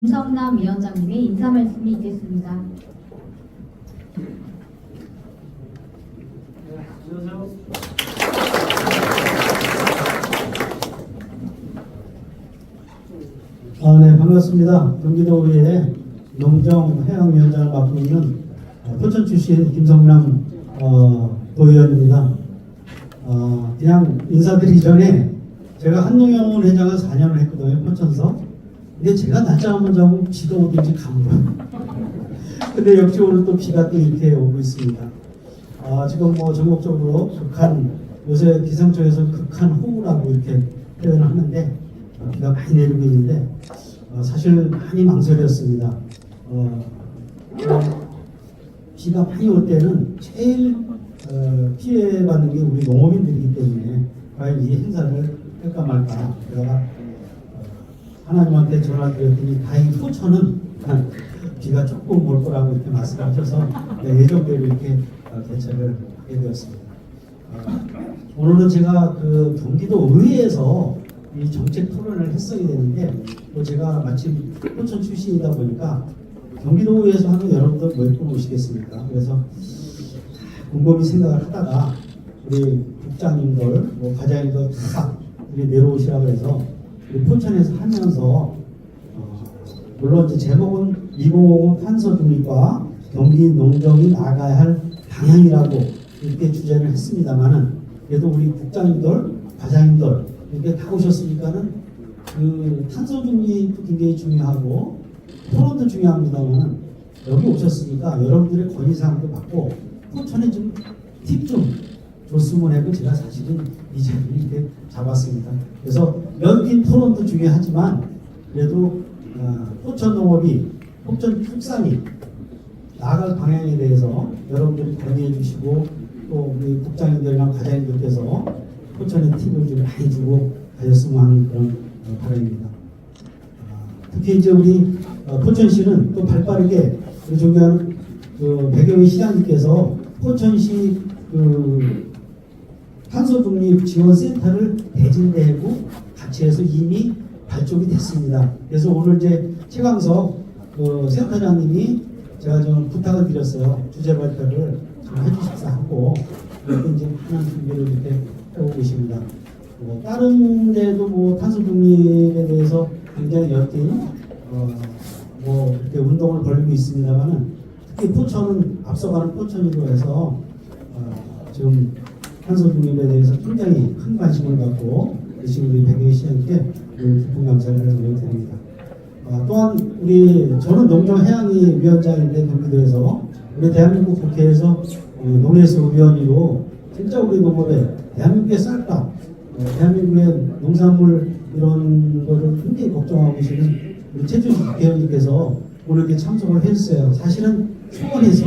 김성남 위원장님의 인사 말씀이 있겠습니다. 안녕하세요. 아, 네, 반갑습니다. 경기도의회 농정해양위원장을 맡고 있는 어, 포천 출신 김성남 어, 도의원입니다. 어, 그냥 인사드리기 전에 제가 한농영 회장을 4년을 했거든요, 포천서. 근데 제가 낮잠 한번 자고 비가 오든지 가물어요. 근데 역시 오늘 또 비가 또 이렇게 오고 있습니다. 아, 지금 뭐 전국적으로 극한, 요새 기상청에서 극한 호우라고 이렇게 표현을 하는데, 어, 비가 많이 내리고 있는데, 어, 사실 많이 망설였습니다. 어, 어, 비가 많이 올 때는 제일 어, 피해받는 게 우리 농업인들이기 때문에 과연 이 행사를 할까 말까 제가 어, 하나님한테 전화 드렸더니 다행히 포천은 비가 조금 올 거라고 이렇게 말씀하셔서 네, 예정대로 이렇게 어, 개최를 하게 되었습니다. 어, 오늘은 제가 그 경기도 의회에서 이 정책 토론을 했어야 되는데 뭐 제가 마침 포천 출신이다 보니까 경기도 의회에서 하는 여러분들 몇분 오시겠습니까? 그래서 곰곰이 생각을 하다가 우리 국장님들, 뭐 과장님들 다 내려오시라고 해서 포천에서 하면서 어, 물론 이제 제목은 2050 탄소 중립과 경기 농정이 나가야 할 방향이라고 이렇게 주제를 했습니다만은 그래도 우리 국장님들, 과장님들 이렇게 다 오셨으니까는 그 탄소 중립도 굉장히 중요하고 토론도 중요합니다만은 여기 오셨으니까 여러분들의 건의사항도 받고 포천에 좀 팁좀 줬으면 하고 제가 사실은 이 자리를 이렇게 잡았습니다. 그래서 연긴 토론도 중요하지만 그래도 어, 포천 농업이 포천 축산이 나아갈 방향에 대해서 여러분들이 건의해 주시고 또 우리 국장님들이나 과장님들께서 포천에 팁을 좀 많이 주고 가셨으면 하는 그런 어, 바람입니다. 아, 특히 이제 우리 어, 포천시는 또 발빠르게 우리 존경하는 그 배경희 시장님께서 포천시 그 탄소중립 지원센터를 대진대고 같이 해서 이미 발족이 됐습니다. 그래서 오늘 이제 최강석 그 센터장님이 제가 좀 부탁을 드렸어요. 주제 발표를 좀 해주십사 하고 그렇게 이제 하는 준비를 이렇게 하고 계십니다. 뭐 다른 데도 뭐 탄소 중립에 대해서 굉장히 열띤 어, 뭐 이렇게 운동을 벌이고 있습니다만은 특히 포천은 앞서가는 포천이로 해서 어, 지금 탄소 중립에 대해서 굉장히 큰 관심을 갖고 계신 우리 백여 시장님께 깊은 감사를 드립니다. 어, 또한 우리 저는 농정해양위 위원장인데 경기도에서 우리 대한민국 국회에서 어, 농해수 위원으로 진짜 우리 농업에 대한민국의 쌀밥, 어, 대한민국의 농산물 이런 거를 굉장히 걱정하고 계시는 우리 최준식 국회의원님께서 오늘 이렇게 참석을 해주세요. 사실은 초원에서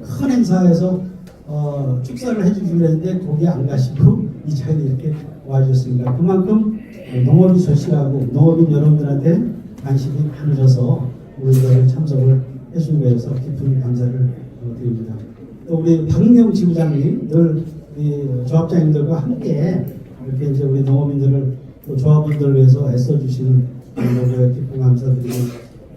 큰 행사에서 어, 축사를 해주기로 했는데 거기 안 가시고 이 자리에 이렇게 와주셨습니다. 그만큼 어, 농업이 절실하고 농업인 여러분들한테 관심이 많으셔서 우리가 참석을 해준 거에서 깊은 감사를 어, 드립니다. 또 우리 박명 지부장님 늘 우리 조합장님들과 함께 이렇게 이제 우리 농업인들을 또 조합원들을 위해서 애써주시는 노고에 깊은 감사드리고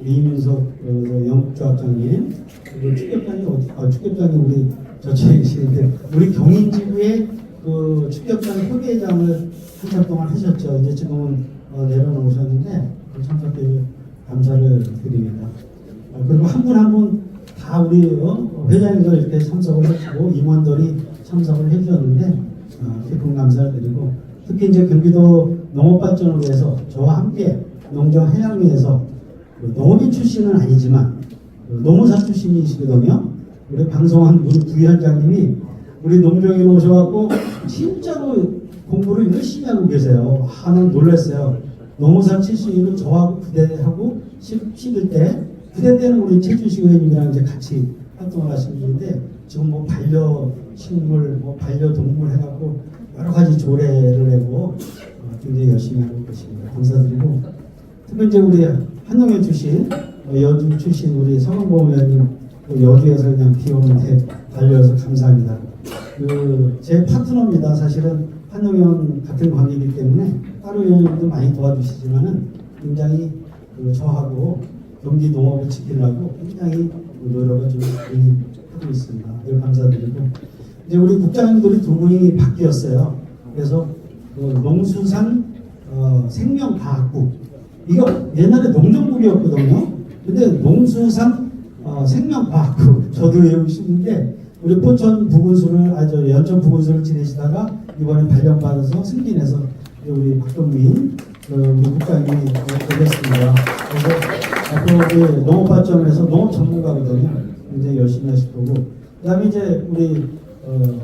이민석 어, 영국조합장님 그리고 축협장이 어디 아, 축협장이 우리 저쪽에 계시는데 우리 경인지구의 그 축협장 협의회장을 한참 동안 하셨죠. 이제 지금은 어, 내려놓으셨는데 그 참석해 감사를 드립니다. 어, 그리고 한 분 한 분 다 우리 어, 회장님들 이렇게 참석을 해주고 임원들이 참석을 해주셨는데 어, 깊은 감사를 드리고 특히 이제 경기도 농업발전을 위해서 저와 함께 농정해양위에서 그 농업인 출신은 아니지만 그 노무사 출신이시거든요. 우리 방송한 우리 부위원장님이 우리 농정위로 오셔갖고 진짜로 공부를 열심히 하고 계세요. 하는 놀랐어요. 노무사 출신으로 저하고 부대하고 11대 부대 때는 우리 최준식 의원님이랑 이제 같이 활동을 하시는 분인데 지금 뭐 반려식물, 뭐 반려동물 해갖고 여러 가지 조례를 내고 어, 굉장히 열심히 하고 계십니다. 감사드리고 특히 이제 우리 한동현 출신, 어, 여주 출신 우리 성원보험 의원님 또 여주에서 그냥 비 오는데 달려와서 감사합니다. 그 제 파트너입니다. 사실은 한동현 같은 관계이기 때문에 다른 의원님도 많이 도와주시지만은 굉장히 그 저하고 경기 농업을 지키려고 굉장히 노력을 좀 많이 하고 있습니다. 늘 감사드리고 이제 우리 국장님들이 두 분이 바뀌었어요. 그래서 그 농수산 어, 생명과학국 이거 옛날에 농정국이었거든요. 근데 농수산 어, 생명과학국 저도 외우고 싶은데 우리 포천 부군수를 아저 연천 부군수를 지내시다가 이번에 발령받아서 승진해서 우리 박동민 그 우리 국장님이 되겠습니다. 그래서 앞으로 그 농업 발전에서 농업 전문가거든요. 굉장히 열심히 하실 거고 그다음에 이제 우리 어,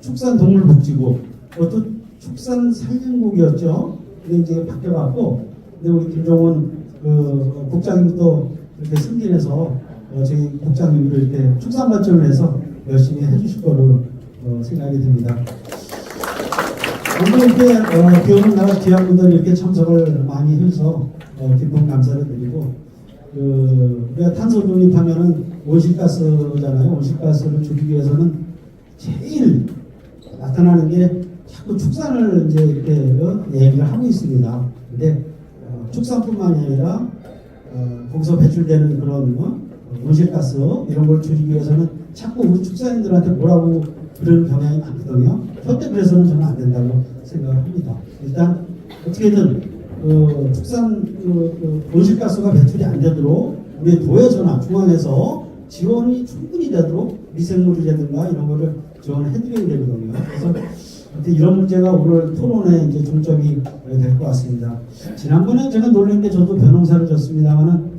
축산 동물복지국 그것도 축산산림국이었죠. 근데 이제 바뀌어갖고 근데 우리 김종원 그 국장님도 이렇게 승진해서 어, 저희 국장님으로 이렇게 축산발전을 해서 열심히 해주실 거로 어, 생각이 듭니다. 오늘 이렇게 어, 비 오는 날 분들이 이렇게 참석을 많이 해서 어, 기쁜 감사를 드리고 그 우리가 탄소 중립하면은 온실가스잖아요. 온실가스를 줄이기 위해서는 제일 나타나는 게 자꾸 축산을 이제 이렇게 어, 얘기를 하고 있습니다. 근데 어, 축산뿐만이 아니라 어, 거기서 배출되는 그런 어, 온실가스 이런 걸 줄이기 위해서는 자꾸 우리 축산인들한테 뭐라고 그런 경향이 많거든요. 절대 그래서는 저는 안 된다고 생각합니다. 일단 어떻게든 그 축산 그, 그 온실가스가 배출이 안 되도록 우리 도에서나 중앙에서 지원이 충분히 되도록 미생물이라든가 이런 거를 지원해드려야 되거든요. 그래서 이런 문제가 오늘 토론의 이제 중점이 될 것 같습니다. 지난번에 제가 놀란 게 저도 변호사를 졌습니다만은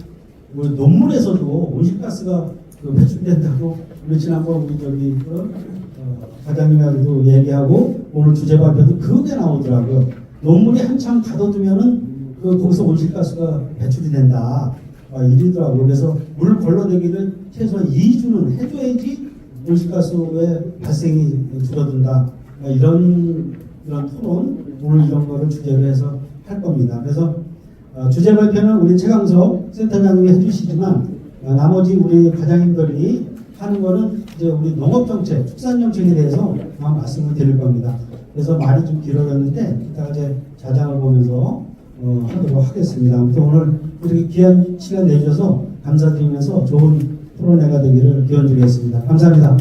뭐 논문에서도 온실가스가 그 배출된다고 우리 지난번 우리 저기 그 어, 과장님하고도 얘기하고 오늘 주제 발표도 그게 나오더라고요. 논문이 한참 가둬두면은 그 거기서 온실가스가 배출이 된다. 아, 이러더라고요. 그래서 물 걸러내기를 최소한 2주는 해줘야지 온실가스의 발생이 줄어든다. 아, 이런 이런 토론 오늘 이런 거를 주제로 해서 할 겁니다. 그래서 어, 주제 발표는 우리 최강석 센터장님이 해주시지만 어, 나머지 우리 과장님들이 하는 거는 이제 우리 농업 정책, 축산 정책에 대해서 말씀을 드릴 겁니다. 그래서 말이 좀 길어졌는데 이따가 제 자장을 보면서 어, 하도록 하겠습니다. 아무튼 오늘 이렇게 귀한 시간 내주셔서 감사드리면서 좋은 토론회가 되기를 기원 드리겠습니다. 감사합니다.